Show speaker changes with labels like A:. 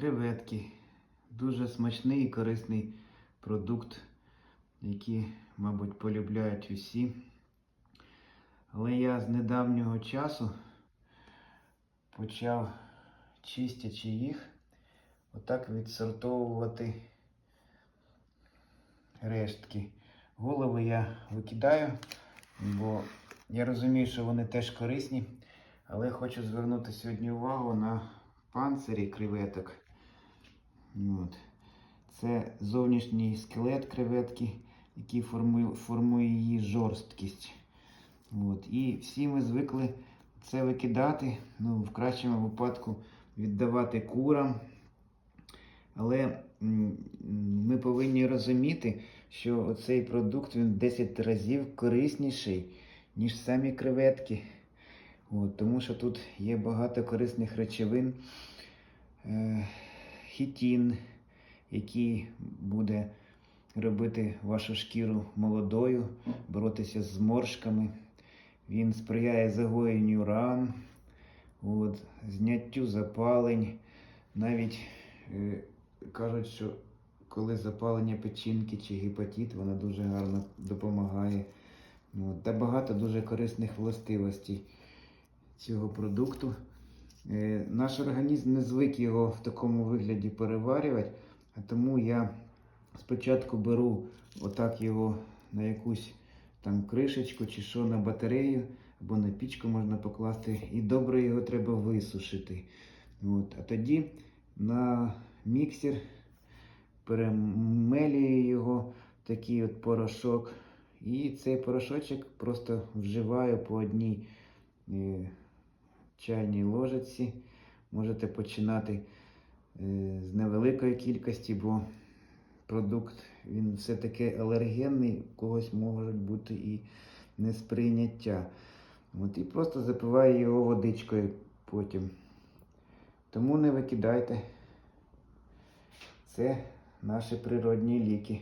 A: креветки. Дуже смачний і корисний продукт, який, мабуть, полюбляють усі. Але я з недавнього часу почав, чистячи їх, отак відсортовувати рештки. Голови я викидаю, бо я розумію, що вони теж корисні, але хочу звернути сьогодні увагу на панцирі креветок. От. Це зовнішній скелет креветки, який формує, формує її жорсткість. От. І всі ми звикли це викидати, ну, в кращому випадку віддавати курам. Але ми повинні розуміти, що цей продукт він 10 разів корисніший, ніж самі креветки. От, тому що тут є багато корисних речовин. Е, хітін, який буде робити вашу шкіру молодою, боротися з зморшками. Він сприяє загоєнню ран, от, зняттю запалень. Навіть е, кажуть, що коли запалення печінки чи гепатит, вона дуже гарно допомагає. От, та багато дуже корисних властивостей цього продукту. Е, Наш організм не звик його в такому вигляді переварювати, а тому я спочатку беру отак його на якусь там кришечку чи що на батарею або на пічку можна покласти, і добре його треба висушити. От. А тоді на міксер перемелюю його такий от порошок. І цей порошочок просто вживаю по одній е, чайній ложиці. Можете починати е, з невеликої кількості, бо продукт він все-таки алергенний, у когось можуть бути і несприйняття. От, і просто запиваю його водичкою потім. Тому не викидайте. Це наші природні ліки.